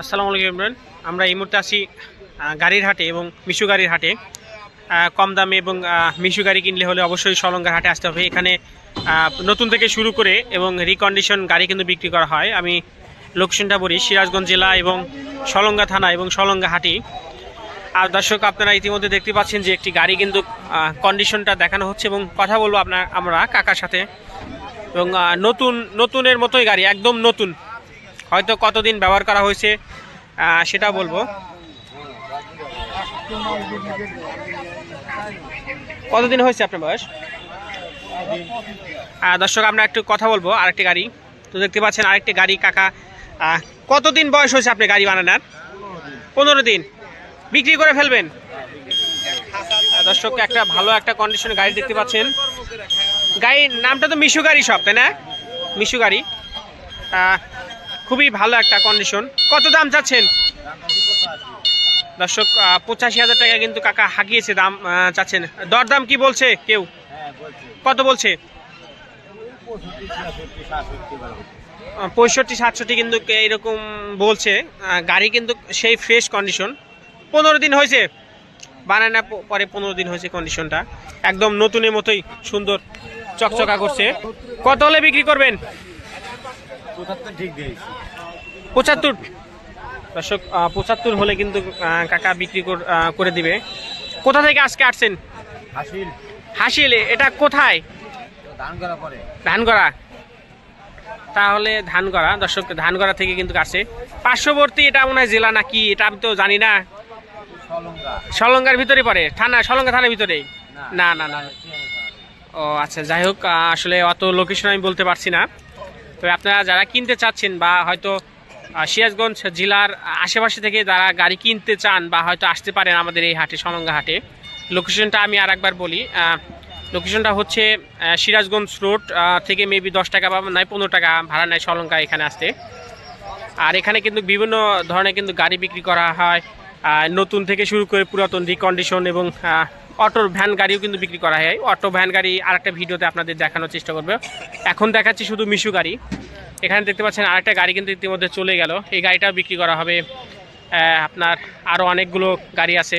আসসালামু আলাইকুম ইমরান। আমরা এই মুহূর্তে আহ, গাড়ির হাটে এবং মিশু গাড়ির হাটে। কম দামে এবং মিশু গাড়ি কিনলে হলে অবশ্যই সলঙ্গার হাটে আসতে হবে। এখানে নতুন থেকে শুরু করে এবং রিকন্ডিশন গাড়ি কিন্তু বিক্রি করা হয়। আমি লোকেশনটা বলি সিরাজগঞ্জ জেলা এবং সলঙ্গা থানা এবং সলঙ্গা হাটি। আর দর্শক আপনারা ইতিমধ্যে দেখতে পাচ্ছেন যে একটি গাড়ি কিন্তু কন্ডিশনটা দেখানো হচ্ছে এবং কথা বলব আপনার আমরা কাকার সাথে। এবং নতুন নতুনের মতোই গাড়ি একদম নতুন। হয়তো কতদিন ব্যবহার করা হয়েছে সেটা বলব। কতদিন হয়েছে আপনার বয়স? দর্শক, আমরা একটু কথা বলব, আরেকটি গাড়ি। তো দেখতে পাচ্ছেন, আরেকটি গাড়ি, কাকা। কতদিন বয়স হয়েছে আপনি গাড়ি বানানোর? পনেরো দিন। বিক্রি করে ফেলবেন? দর্শক, একটা ভালো একটা কন্ডিশনে গাড়ি দেখতে পাচ্ছেন। গাড়ির নামটা তো মিশু গাড়ি সব, তাই না? মিশু গাড়ি। খুবই ভালো একটা কন্ডিশন কত দাম চাচ্ছেন? দর্শক পঁচাশি হাজার টাকা কিন্তু কাকা হাঁকিয়েছে দাম চাচ্ছেন। দরদাম কি বলছে কেউ? কত বলছে? পঁয়ষট্টি সাতষট্টি কিন্তু এইরকম বলছে। গাড়ি কিন্তু সেই ফ্রেশ কন্ডিশন পনেরো দিন হয়েছে। বানানা প- পরে পনেরো দিন হয়েছে কন্ডিশনটা একদম নতুনের মতোই সুন্দর চকচকা করছে। কত হলে বিক্রি করবেন? ঠিক দিয়েছি। পঁচাত্তর? দর্শক পঁচাত্তর হলে কিন্তু কাকা বিক্রি করে দিবে। কোথা থেকে আজকে আসছেন? হাসিল। হাসিল এটা কোথায়? ধান করা পরে। ধানগড়া। তাহলে ধানগড়া দর্শক ধানগড়া থেকে কিন্তু আসে পার্শ্ববর্তী এটা মনে হয় জেলা নাকি? এটা আমি তো জানি না। সলঙ্গা। সলঙ্গার ভিতরে পড়ে। থানা সলঙ্গা থানার ভিতরে? না না না ও আচ্ছা যাই হোক আসলে অত লোকেশন আমি বলতে পারছি না। তবে আপনারা যারা কিনতে চাচ্ছেন বা হয়তো সিরাজগঞ্জ জেলার আশেপাশে থেকে যারা গাড়ি কিনতে চান বা হয়তো আসতে পারেন আমাদের এই হাটে সলঙ্গা হাটে লোকেশনটা আমি আর একবার বলি লোকেশনটা হচ্ছে সিরাজগঞ্জ রোড থেকে মেবি দশ টাকা বা নয় পনেরো টাকা ভাড়া নেয় সলঙ্গা এখানে আসতে। আর এখানে কিন্তু বিভিন্ন ধরনের কিন্তু গাড়ি বিক্রি করা হয় নতুন থেকে শুরু করে পুরাতন রিকন্ডিশন এবং আহ, অটো ভ্যান গাড়িও কিন্তু বিক্রি করা হয়। অটো ভ্যান গাড়ি আরেকটা ভিডিওতে আপনাদের দেখানোর চেষ্টা করবে। এখন দেখাচ্ছি শুধু মিশু গাড়ি। এখানে দেখতে পাচ্ছেন আরেকটা গাড়ি কিন্তু ইতিমধ্যে চলে গেল। এই গাড়িটাও বিক্রি করা হবে আপনার আরও অনেকগুলো গাড়ি আছে।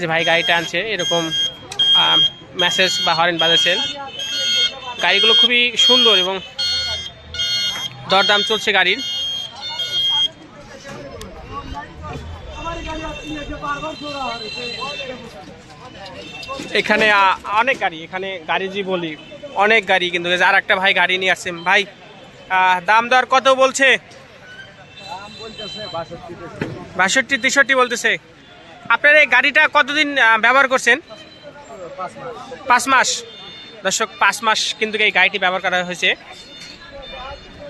যে ভাই গাড়িটা আনছে এরকম মেসেজ বা হরেন বাজাচ্ছেন গাড়িগুলো খুবই সুন্দর এবং দরদাম চলছে গাড়ির। এখানে অনেক গাড়ি এখানে গাড়ি যে বলি অনেক গাড়ি কিন্তু আর একটা ভাই গাড়ি নিয়ে আসছেন ভাই দাম দর কত বলছে? বাষট্টি তেষট্টি বলতেছে। আপনার এই গাড়িটা কতদিন ব্যবহার করছেন? পাঁচ মাস। দর্শক পাঁচ মাস কিন্তু এই গাড়িটি ব্যবহার করা হয়েছে।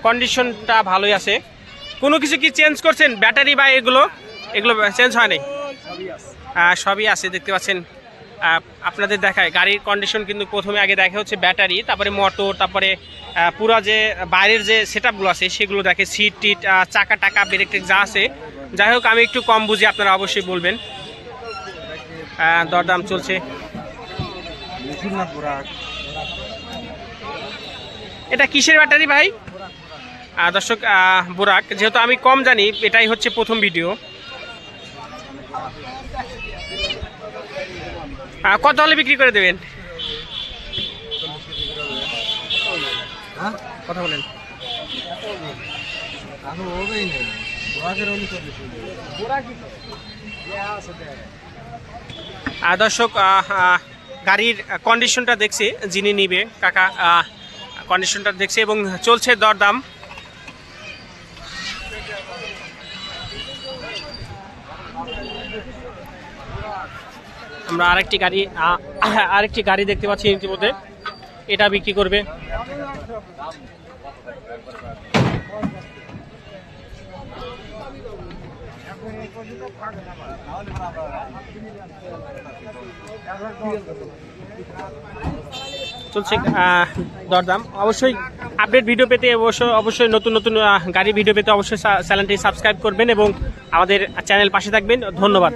কন্ডিশনটা ভালোই আছে। কোনো কিছু কি চেঞ্জ করছেন? ব্যাটারি বা এগুলো? এগুলো চেঞ্জ আছে আহ, সবই আছে। দেখতে পাচ্ছেন। আপনাদের দেখায় গাড়ির কন্ডিশন কিন্তু প্রথমে আগে দেখা হচ্ছে ব্যাটারি তারপরে মোটর তারপরে পুরা যে বাইরের যে সেট আছে সেগুলো দেখে সিট টিট চাকা টাকা ব্রেক টেক যা আছে। যাই হোক আমি একটু কম বুঝি আপনারা অবশ্যই বলবেন। দরদাম চলছে। এটা কিসের ব্যাটারি ভাই? দর্শক বোরাক যেহেতু আমি কম জানি এটাই হচ্ছে প্রথম ভিডিও কত হলে বিক্রি করে দেবেন? হ্যাঁ? কথা বলেন। দর্শক গাড়ির কন্ডিশনটা দেখছে যিনি নিবে কাকা কন্ডিশনটা দেখছে এবং চলছে দরদাম। আমরা আরেকটি গাড়ি আরেকটি গাড়ি দেখতে পাচ্ছি ইতিমধ্যে। এটা বিক্রি করবে। চলছে দরদাম। অবশ্যই আপডেট ভিডিও পেতে অবশ্যই অবশ্যই নতুন নতুন গাড়ির ভিডিও পেতে অবশ্যই চ্যানেলটি সাবস্ক্রাইব করবেন এবং আমাদের চ্যানেল পাশে থাকবেন। ধন্যবাদ।